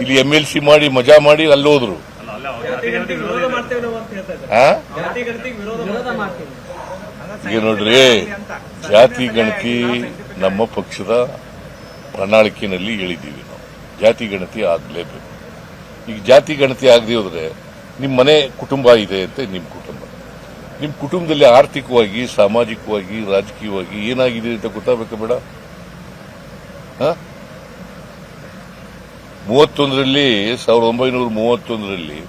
ಇಲ್ಲಿ M L C ಮಾಡಿ ಮಜಾ ಮಾಡಿ ಅಲ್ಲಿ ಹೋದ್ರು. ಅಲ್ಲ ಅಲ್ಲ ಜಾತಿ ಗಣತಿ ವಿರೋಧ ವಿರೋಧ ಇದೆ. ಮಾಡ್ತೇವೆ ನಾವು ಅಂತ ಹೇಳ್ತಾ ಇದ್ದಾರೆ. ಜಾತಿ ಗಣತಿಗೆ ವಿರೋಧ ವಿರೋಧ ಮಾಡ್ತೀವಿ ಈಗ ನೋಡ್ರಿ ಜಾತಿ ಗಣತಿ ನಮ್ಮ ಪಕ್ಷದ ಪ್ರಣಾಳಿಕೆಯಲ್ಲಿ ಹೇಳಿದ್ದೀವಿ ನಾವು. ಜಾತಿ ಗಣತಿ ಆಗಲೇಬೇಕು. ಈಗ ಜಾತಿ ಗಣತಿ ಆಗದೆ ಹೋದ್ರೆ ನಿಮ್ಮ ಮನೆ ಕುಟುಂಬ ಇದೆ ಅಂತ ನಿಮ್ಮ ಕುಟುಂಬ. ನಿಮ್ಮ ಕುಟುಂಬದಲ್ಲಿ ಆರ್ಥಿಕವಾಗಿ ಸಾಮಾಜಿಕವಾಗಿ ರಾಜಕೀಯವಾಗಿ ಏನಾಗಿದೆ ಅಂತ ಗೊತ್ತಾಗಬೇಕು ಬೇಡ? ಹ? ಮೂವತ್ತೊಂದರಲ್ಲಿ, ಸಾವಿರದ ಒಂಬೈನೂರ ಮೂವತ್ತೊಂದರಲ್ಲಿ,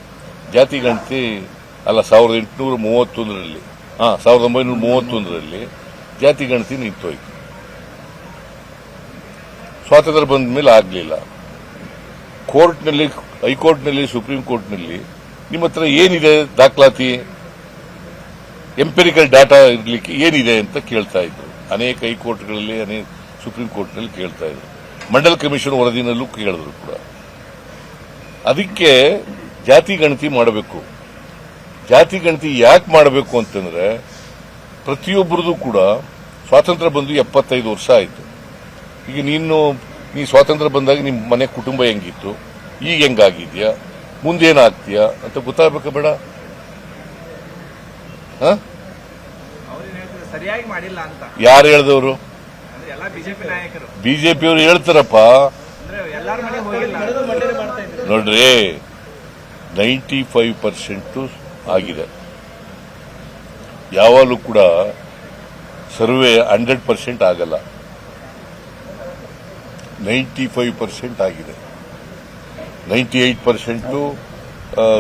ಜಾತಿ ಗಣತಿ, ಅಲ್ಲ, ಸಾವಿರದ ಎಂಟುನೂರ ಮೂವತ್ತೊಂದರಲ್ಲಿ, ಹಾಂ, ಸಾವಿರದ ಒಂಬೈನೂರ ಮೂವತ್ತೊಂದರಲ್ಲಿ ಜಾತಿ ಗಣತಿ ನಿಂತೋಯ್ತು. ಸ್ವಾತಂತ್ರ್ಯ ಬಂದ ಮೇಲೆ ಆಗಲಿಲ್ಲ. ಕೋರ್ಟ್ನಲ್ಲಿ, ಹೈಕೋರ್ಟ್ನಲ್ಲಿ, ಸುಪ್ರೀಂ ಕೋರ್ಟ್ನಲ್ಲಿ ನಿಮ್ಮ ಹತ್ರ ಏನಿದೆ ದಾಖಲಾತಿ? ಎಂಪೆರಿಕಲ್ ಡಾಟಾ ಇರಲಿಕ್ಕೆ ಏನಿದೆ ಅಂತ ಕೇಳ್ತಾ ಇದ್ರು. ಅನೇಕ ಹೈಕೋರ್ಟ್ಗಳಲ್ಲಿ, ಅನೇಕ ಸುಪ್ರೀಂ ಕೋರ್ಟ್ನಲ್ಲಿ ಕೇಳ್ತಾ ಇದ್ರು. ಮಂಡಲ್ ಕಮಿಷನ್ ವರದಿನಲ್ಲೂ ಕೇಳಿದ್ರು ಕೂಡ. ಅದಕ್ಕೆ ಜಾತಿ ಗಣತಿ ಮಾಡಬೇಕು. ಜಾತಿ ಗಣತಿ ಯಾಕೆ ಮಾಡಬೇಕು ಅಂತಂದ್ರೆ ಪ್ರತಿಯೊಬ್ಬರದು ಕೂಡ ಸ್ವಾತಂತ್ರ್ಯ ಬಂದು ಎಪ್ಪತ್ತೈದು ವರ್ಷ ಆಯಿತು. ಈಗ ನೀನು ನೀ ಸ್ವಾತಂತ್ರ್ಯ ಬಂದಾಗ ನಿಮ್ಮ ಮನೆ ಕುಟುಂಬ ಹೆಂಗಿತ್ತು? ಈಗ ಹೆಂಗಾಗಿದ್ಯಾ? ಮುಂದೇನಾಗ್ತೀಯಾ? ಅಂತ ಗೊತ್ತಾಗಬೇಕ ಬೇಡ? ಯಾರು ಹೇಳ್ದವರು? ಬಿಜೆಪಿಯವರು ಹೇಳ್ತಾರಪ್ಪ. ನೋಡ್ರಿ ನೈಂಟಿ ಫೈವ್ ಪರ್ಸೆಂಟ್ ಆಗಿದೆ. ಯಾವಾಗಲೂ ಕೂಡ ಸರ್ವೆ ಹಂಡ್ರೆಡ್ ಪರ್ಸೆಂಟ್ ಆಗಲ್ಲ. ನೈಂಟಿ ಫೈವ್ ಪರ್ಸೆಂಟ್ ಆಗಿದೆ. ನೈಂಟಿ ಏಟ್ ಪರ್ಸೆಂಟು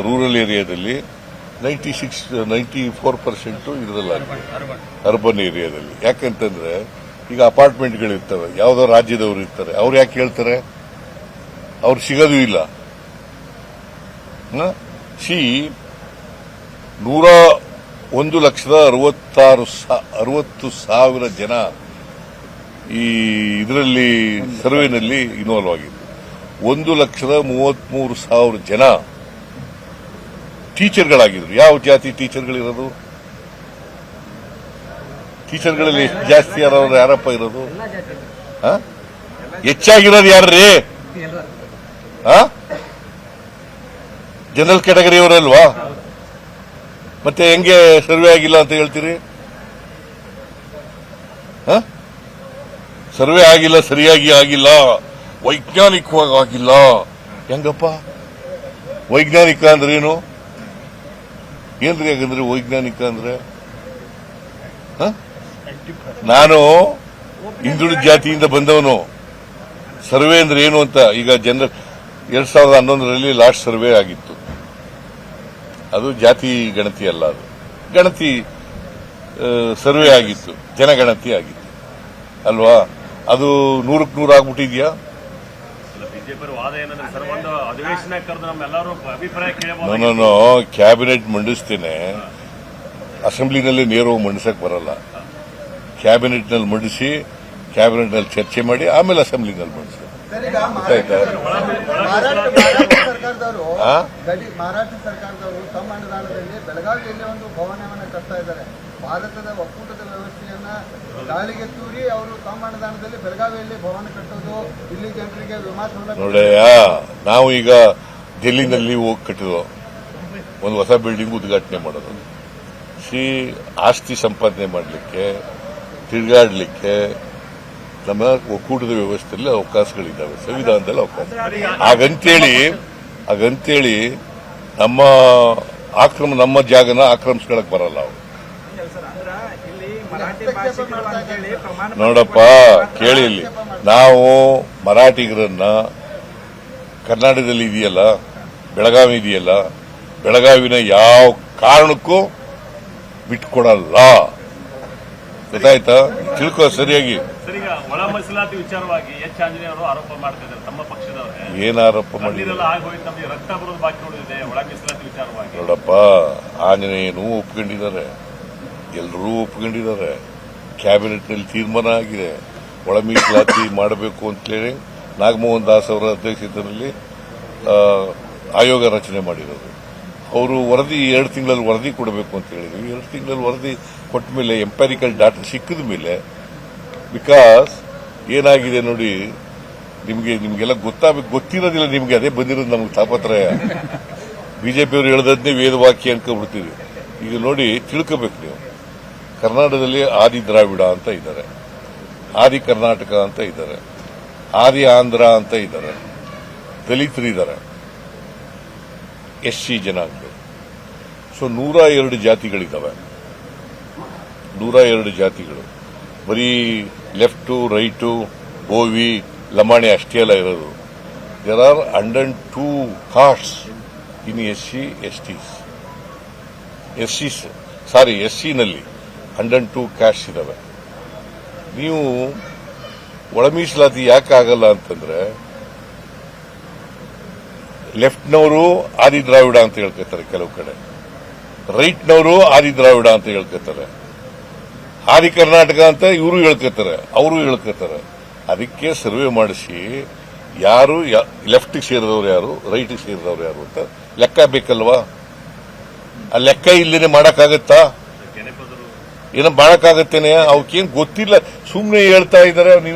ರೂರಲ್ ಏರಿಯಾದಲ್ಲಿ ninety six ninety four percent ಇದರಲ್ಲಾಗಿದೆ urban ಏರಿಯಾದಲ್ಲಿ ಯಾಕಂತಂದ್ರೆ ಈಗ ಅಪಾರ್ಟ್ಮೆಂಟ್ಗಳಿರ್ತವೆ. ಯಾವುದೋ ರಾಜ್ಯದವರು ಇರ್ತಾರೆ. ಅವ್ರು ಯಾಕೆ ಹೇಳ್ತಾರೆ? ಅವ್ರು ಸಿಗೋದು ಇಲ್ಲ. ಸಿ ನೂರ ಒಂದು ಲಕ್ಷದ ಅರವತ್ತಾರು ಅರವತ್ತು ಸಾವಿರ ಜನ ಈ ಇದರಲ್ಲಿ, ಸರ್ವೆನಲ್ಲಿ ಇನ್ವಾಲ್ವ್ ಆಗಿದ್ರು. ಒಂದು ಲಕ್ಷದ ಮೂವತ್ಮೂರು ಸಾವಿರ ಜನ ಟೀಚರ್ಗಳಾಗಿದ್ರು ಯಾವ ಜಾತಿ ಟೀಚರ್ಗಳಿರೋದು ಟೀಚರ್ಗಳಲ್ಲಿ ಜಾಸ್ತಿ ಯಾರವ್ರು ಯಾರಪ್ಪ ಇರೋದು? ಹೆಚ್ಚಾಗಿರೋದು ಯಾರ್ರೀ? ಜನರಲ್ ಕ್ಯಾಟಗರಿ ಅವರಲ್ವಾ ಮತ್ತೆ ಹೆಂಗೆ ಸರ್ವೆ ಆಗಿಲ್ಲ ಅಂತ ಹೇಳ್ತೀರಿ? ಸರ್ವೆ ಆಗಿಲ್ಲ, ಸರಿಯಾಗಿ ಆಗಿಲ್ಲ, ವೈಜ್ಞಾನಿಕವಾಗಿ ಆಗಿಲ್ಲ ಹೆಂಗಪ್ಪ ವೈಜ್ಞಾನಿಕ ಅಂದ್ರೆ ಏನು ಏನ್ರಿ ಹಾಗಂದ್ರೆ ವೈಜ್ಞಾನಿಕ ಅಂದ್ರೆ? ನಾನು ಹಿಂದುಳಿದ ಜಾತಿಯಿಂದ ಬಂದವನು. ಸರ್ವೆ ಅಂದ್ರೆ ಏನು ಅಂತ ಈಗ ಜನರ ಎರಡ್ ಸಾವಿರದ ಹನ್ನೊಂದರಲ್ಲಿ ಲಾಸ್ಟ್ ಸರ್ವೆ ಆಗಿತ್ತು. ಅದು ಜಾತಿ ಗಣತಿ ಅಲ್ಲ ಅದು. ಗಣತಿ ಸರ್ವೆ ಆಗಿತ್ತು. ಜನಗಣತಿ ಆಗಿತ್ತು. ಅಲ್ವಾ? ಅದು ನೂರಕ್ಕೆ ನೂರು ಆಗ್ಬಿಟ್ಟಿದ್ಯಾ? ನಾನು ಕ್ಯಾಬಿನೆಟ್ ಮಂಡಿಸ್ತೇನೆ. ಅಸೆಂಬ್ಲಿನಲ್ಲಿ ನೇರವಾಗಿ ಮಂಡಿಸಕ್ ಬರಲ್ಲ. ಕ್ಯಾಬಿನೆಟ್ನಲ್ಲಿ ಮಂಡಿಸಿ ಕ್ಯಾಬಿನೆಟ್ನಲ್ಲಿ ಚರ್ಚೆ ಮಾಡಿ ಆಮೇಲೆ ಅಸೆಂಬ್ಲಿನಲ್ಲಿ ಮಂಡಿಸಿ. ಗೊತ್ತಾಯ್ತಾ? ಮಹಾರಾಷ್ಟ್ರ ಸರ್ಕಾರದವರು ತಮ್ಮ ಅನುದಾನದಲ್ಲಿ ಬೆಳಗಾವಿಯಲ್ಲಿ ಒಂದು ಭವನವನ್ನು ಕಟ್ತಾ ಇದ್ದಾರೆ. ಭಾರತದ ಒಕ್ಕೂಟದ ವ್ಯವಸ್ಥೆಯನ್ನ ಗಾಳಿಗೆ ತೂರಿ ಅವರು ತಮ್ಮ ಅನುದಾನದಲ್ಲಿ ಬೆಳಗಾವಿಯಲ್ಲಿ ಭವನ ಕಟ್ಟೋದು ಇಲ್ಲಿ ಜನರಿಗೆ ವಿಮಾ ನೋಡಯ್ಯ ನಾವು ಈಗ ಡೆಲ್ಲಿನಲ್ಲಿ ಹೋಗಿ ಕಟ್ಟಿದ್ವು. ಒಂದು ಹೊಸ ಬಿಲ್ಡಿಂಗ್ ಉದ್ಘಾಟನೆ ಮಾಡೋದು. ಸಿ ಆಸ್ತಿ ಸಂಪಾದನೆ ಮಾಡಲಿಕ್ಕೆ ತಿರುಗಾಡಲಿಕ್ಕೆ ನಮ್ಮ ಒಕ್ಕೂಟದ ವ್ಯವಸ್ಥೆಯಲ್ಲಿ ಅವಕಾಶಗಳಿದ್ದಾವೆ, ಸಂವಿಧಾನದಲ್ಲಿ ಅವಕಾಶ. ಹಾಗಂತೇಳಿ ಹಾಗಂತೇಳಿ ನಮ್ಮ ಆಕ್ರಮ, ನಮ್ಮ ಜಾಗನ ಆಕ್ರಮಿಸ್ಕೊಳಕ್ ಬರಲ್ಲ ಅವರು. ನೋಡಪ್ಪ, ಕೇಳಿ ಇಲ್ಲಿ. ನಾವು ಮರಾಠಿಗರನ್ನ ಕರ್ನಾಟಕದಲ್ಲಿ ಇದೆಯಲ್ಲ, ಬೆಳಗಾವಿ ಇದೆಯಲ್ಲ, ಬೆಳಗಾವಿನ ಯಾವ ಕಾರಣಕ್ಕೂ ಬಿಟ್ಕೊಡಲ್ಲ. ಗೊತ್ತಾಯ್ತಾ? ತಿಳ್ಕೊ ಸರಿಯಾಗಿ. ಒಳ ಮೀಸಲಾತಿ ವಿಚಾರವಾಗಿ ಎಚ್. ಆಂಜನೇಯ ಅವರು ಆರೋಪ ಮಾಡ್ತಿದ್ದಾರೆ ತಮ್ಮ ಪಕ್ಷದವರೇ. ಏನ್ ಆರೋಪ ಮಾಡಿದ್ರು? ಆಗೋಯ್ತು ಆಗಿ ನಮಗೆ ರಕ್ತ ಬರೋದು ಬಾಕಿ ಉಳಿದಿದೆ ಒಳ ಮೀಸಲಾತಿ ವಿಚಾರವಾಗಿ. ನೋಡಪ್ಪ ಆಂಜನೇಯನು ಒಪ್ಕೊಂಡಿದ್ದಾರೆ. ಎಲ್ಲರೂ ಒಪ್ಕೊಂಡಿದ್ದಾರೆ. ಕ್ಯಾಬಿನೆಟ್ನಲ್ಲಿ ತೀರ್ಮಾನ ಆಗಿದೆ. ಒಳ ಮೀಸಲಾತಿ ಮಾಡಬೇಕು ಅಂತೇಳಿ ನಾಗಮೋಹನ್ ದಾಸ್ ಅವರ ಅಧ್ಯಕ್ಷತೆಯಲ್ಲಿ ಆಯೋಗ ರಚನೆ ಮಾಡಿರೋದು. ಅವರು ವರದಿ, ಎರಡು ತಿಂಗಳಲ್ಲಿ ವರದಿ ಕೊಡಬೇಕು ಅಂತ ಹೇಳಿದ್ವಿ ಎರಡು ತಿಂಗಳಲ್ಲಿ ವರದಿ ಕೊಟ್ಟ ಮೇಲೆ ಎಂಪಾರಿಕಲ್ ಡಾಟಾ ಸಿಕ್ಕಿದ ಮೇಲೆ ಬಿಕಾಸ್ ಏನಾಗಿದೆ ನೋಡಿ, ನಿಮಗೆ, ನಿಮಗೆಲ್ಲ ಗೊತ್ತಾಗಬೇಕು ಗೊತ್ತಿರೋದಿಲ್ಲ ನಿಮಗೆ, ಅದೇ ಬಂದಿರೋದು ನಮ್ಗೆ ತಾಪತ್ರಯ. ಬಿಜೆಪಿಯವರು ಹೇಳದನ್ನೇ ವೇದವಾಕ್ಯ ಅನ್ಕೊಂಡ್ಬಿಡ್ತೀವಿ ಈಗ ನೋಡಿ, ತಿಳ್ಕೋಬೇಕು ನೀವು. ಕರ್ನಾಟಕದಲ್ಲಿ ಆದಿ ದ್ರಾವಿಡ ಅಂತ ಇದ್ದಾರೆ. ಆದಿ ಕರ್ನಾಟಕ ಅಂತ ಇದ್ದಾರೆ. ಆದಿ ಆಂಧ್ರ ಅಂತ ಇದ್ದಾರೆ. ದಲಿತರಿದ್ದಾರೆ ಎಸ್ ಸಿ ಜನಾಂಗ. ಸೊ ನೂರ ಎರಡು ಜಾತಿಗಳಿದ್ದಾವೆ ನೂರ ಎರಡು ಜಾತಿಗಳು. ಬರೀ ಲೆಫ್ಟು, ರೈಟು ಗೋವಿ ಲಮಾಣಿ ಅಷ್ಟೇ ಅಲ್ಲ ಇರೋದು. There are hundred two castes in S C S Ts S C sorry S ಸಿನಲ್ಲಿ hundred two caste ಇದ್ದಾವೆ ನೀವು ಒಳ ಮೀಸಲಾತಿ ಯಾಕೆ ಆಗಲ್ಲ ಅಂತಂದ್ರೆ ಲೆಫ್ಟ್ನವರು ಆದಿ ದ್ರಾವಿಡ ಅಂತ ಹೇಳ್ಕೊತಾರೆ ಕೆಲವು ಕಡೆ. ರೈಟ್ನವರು ಆದಿ ದ್ರಾವಿಡ ಅಂತ ಹೇಳ್ಕೊತಾರೆ ಆದಿ ಕರ್ನಾಟಕ ಅಂತ ಇವರು ಹೇಳ್ಕೊತಾರೆ ಅವರು ಹೇಳ್ಕೊತಾರೆ ಅದಕ್ಕೆ ಸರ್ವೆ ಮಾಡಿಸಿ ಯಾರು ಲೆಫ್ಟ್ಗೆ ಸೇರಿದವರು ಯಾರು, ರೈಟ್ಗೆ ಸೇರಿದವರು ಯಾರು ಅಂತ ಲೆಕ್ಕ ಬೇಕಲ್ವಾ? ಆ ಲೆಕ್ಕ ಇಲ್ಲೇನೆ ಮಾಡಕ್ಕಾಗತ್ತಾ? ಏನೋ ಮಾಡಕ್ಕಾಗತ್ತೇನೆ ಅವಕ್ಕೇನು ಗೊತ್ತಿಲ್ಲ. ಸುಮ್ಮನೆ ಹೇಳ್ತಾ ಇದ್ದಾರೆ, ನೀವು